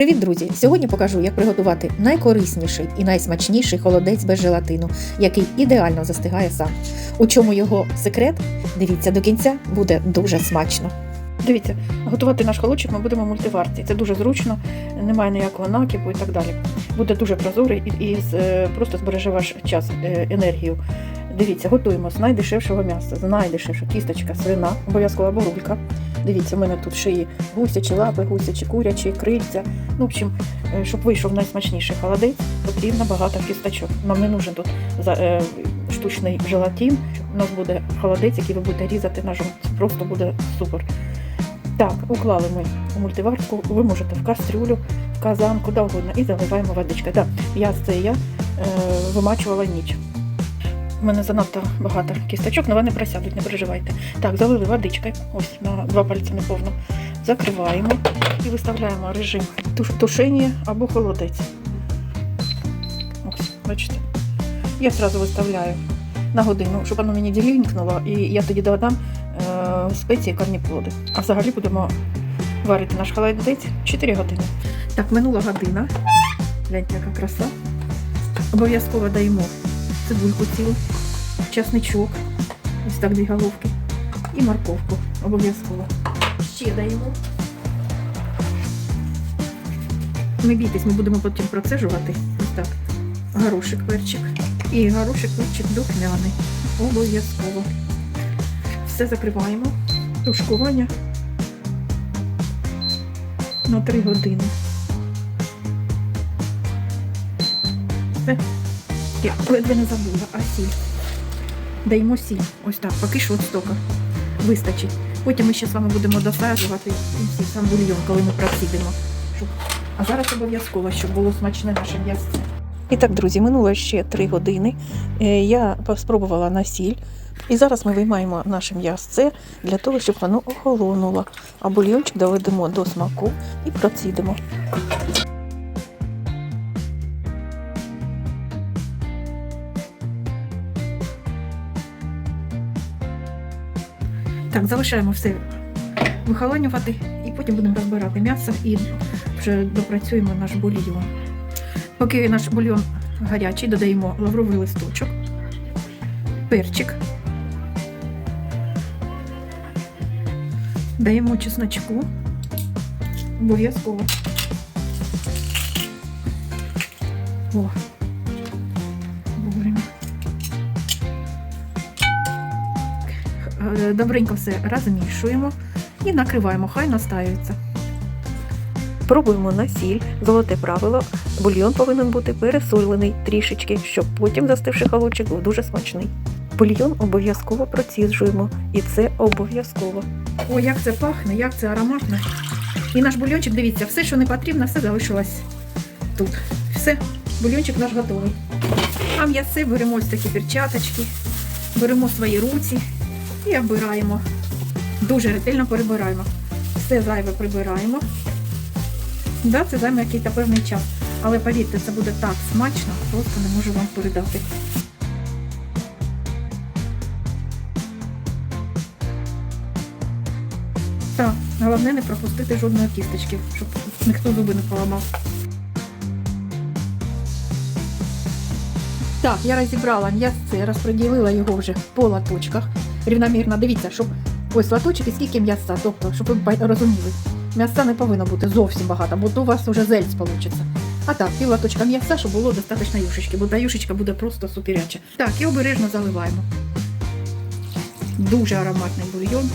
Привіт, друзі! Сьогодні покажу, як приготувати найкорисніший і найсмачніший холодець без желатину, який ідеально застигає сам. У чому його секрет? Дивіться до кінця, буде дуже смачно. Дивіться, готувати наш холодчик ми будемо в мультиварці. Це дуже зручно, немає ніякого накипу і так далі. Буде дуже прозорий і, і е, просто збереже ваш час, е, енергію. Дивіться, готуємо з найдешевшого м'яса, з найдешевшого кісточка, свина, обов'язково бурулька. Дивіться, у мене тут шиї гусячі лапи, гусячі, курячі, крильця. Ну, в общем, е, щоб вийшов найсмачніший холодець, потрібно багато кісточок. Нам не нужен тут е, штучний желатин. У нас буде холодець, який ви будете різати ножом. Це просто буде супер. Так, уклали ми у мультиварку, ви можете в кастрюлю, в казан, куди угодно, і заливаємо водичкою. Так, я це я е, вимачувала ніч. У мене занадто багато кісточок, але вони просядуть, не переживайте. Так, залили водичкою, ось на два пальці неповно. Закриваємо і виставляємо режим туш- тушення або холодець. Ось, бачите. Я одразу виставляю на годину, щоб воно мені ділінкнуло, і я тоді додам е, спеції корніплоди. А взагалі будемо варити наш холодець 4 години. Так, минула година. Гляньте, яка краса. Обов'язково даємо цибульку цілу, часничок, ось так дві головки, і морковку. Обов'язково. Ще даємо. Не бійтесь, ми будемо потім процежувати. Ось так. Горошик перчик. І горошик перчик духмяний. Обов'язково. Все закриваємо. Тушкування на 3 години. Все. Я ледве не забула, а сіль. Даємо сіль. Ось так, поки що стока. Вистачить. Потім ми ще з вами будемо досаджувати сам бульйон, коли ми просідемо. А зараз обов'язково, щоб було смачне наше м'ясо. І так, друзі, минуло ще 3 години. Е, Я спробувала на сіль. І зараз ми виймаємо наше м'ясце для того, щоб воно охолонуло. А бульйончик доведемо до смаку і процідимо. Так, залишаємо все вихолонювати і потім будемо розбирати м'ясо і вже допрацюємо наш бульйон. Поки наш бульйон гарячий, додаємо лавровий листочок, перчик. Даємо чесночку. Обов'язково. Добренько все розмішуємо і накриваємо, хай настаюється. Пробуємо на сіль, золоте правило. Бульйон повинен бути пересолений трішечки, щоб потім застивши холодчик був дуже смачний. Бульйон обов'язково проціджуємо, і це обов'язково. Ой, як це пахне, як це ароматно. І наш бульйончик, дивіться, все, що не потрібно, все залишилось тут. Все, бульйончик наш готовий. А м'ясо беремо ось такі перчаточки, беремо свої руці і обираємо. Дуже ретельно перебираємо. Все зайве прибираємо. Да, це займе якийсь певний час. Але повірте, це буде так смачно, просто не можу вам передати. Так, головне не пропустити жодної кісточки, щоб ніхто зуби не поламав. Так, я розібрала м'ясце, розподілила його вже по латочках. Рівномірно. Дивіться, щоб ось латочок і скільки м'яса. Тобто, щоб ви розуміли, м'яса не повинно бути зовсім багато, бо то у вас вже зельць вийде. А так, пів латочка м'яса, щоб було достатньо юшечки, бо та юшечка буде просто суперяча. Так, і обережно заливаємо. Дуже ароматний бульйон.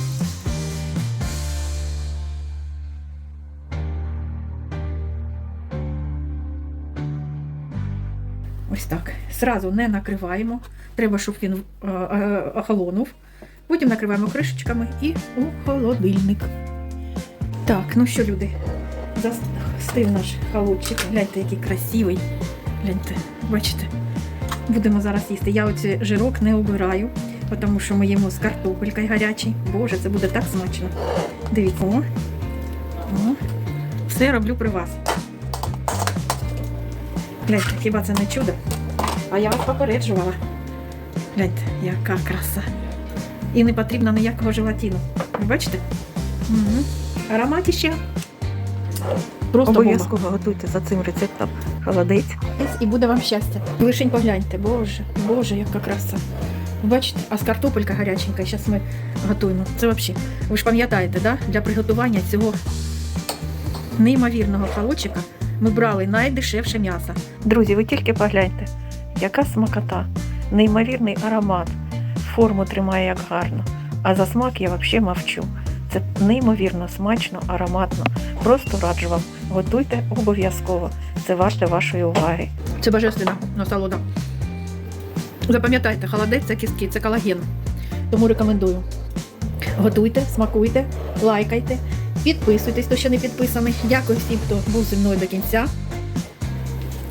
Ось так. Сразу не накриваємо. Треба, щоб він е, е, охолонув. Потім накриваємо кришечками і у холодильник. Так, ну що, люди, застив наш холодчик. Гляньте, який красивий. Гляньте, бачите. Будемо зараз їсти. Я оці жирок не обираю, тому що ми їмо з картопелькою гарячий. Боже, це буде так смачно. Дивіться, о. О. Все роблю при вас. Гляньте, хіба це не чудо? А я вас попереджувала. Гляньте, яка краса. І не потрібно ніякого желатину. Ви бачите? Угу. Аромат ще Просто. Обов'язково готуйте за цим рецептом холодець. І буде вам щастя. Лишень погляньте, боже, боже, яка краса. Бачите, а з картопелька гаряченька, зараз ми готуємо. Це взагалі. Ви ж пам'ятаєте, да? для приготування цього неймовірного холодчика ми брали найдешевше м'ясо. Друзі, ви тільки погляньте, яка смакота, неймовірний аромат, форму тримає як гарно. А за смак я взагалі мовчу. Це неймовірно смачно, ароматно. Просто раджу вам. Готуйте обов'язково. Це варте вашої уваги. Це божественна насолода. Запам'ятайте, холодець це кістки, це колаген. Тому рекомендую. Готуйте, смакуйте, лайкайте, підписуйтесь, хто ще не підписаний. Дякую всім, хто був зі мною до кінця.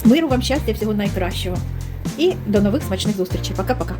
Миру вам щастя, всього найкращого. І до нових смачних зустрічей. Пока-пока.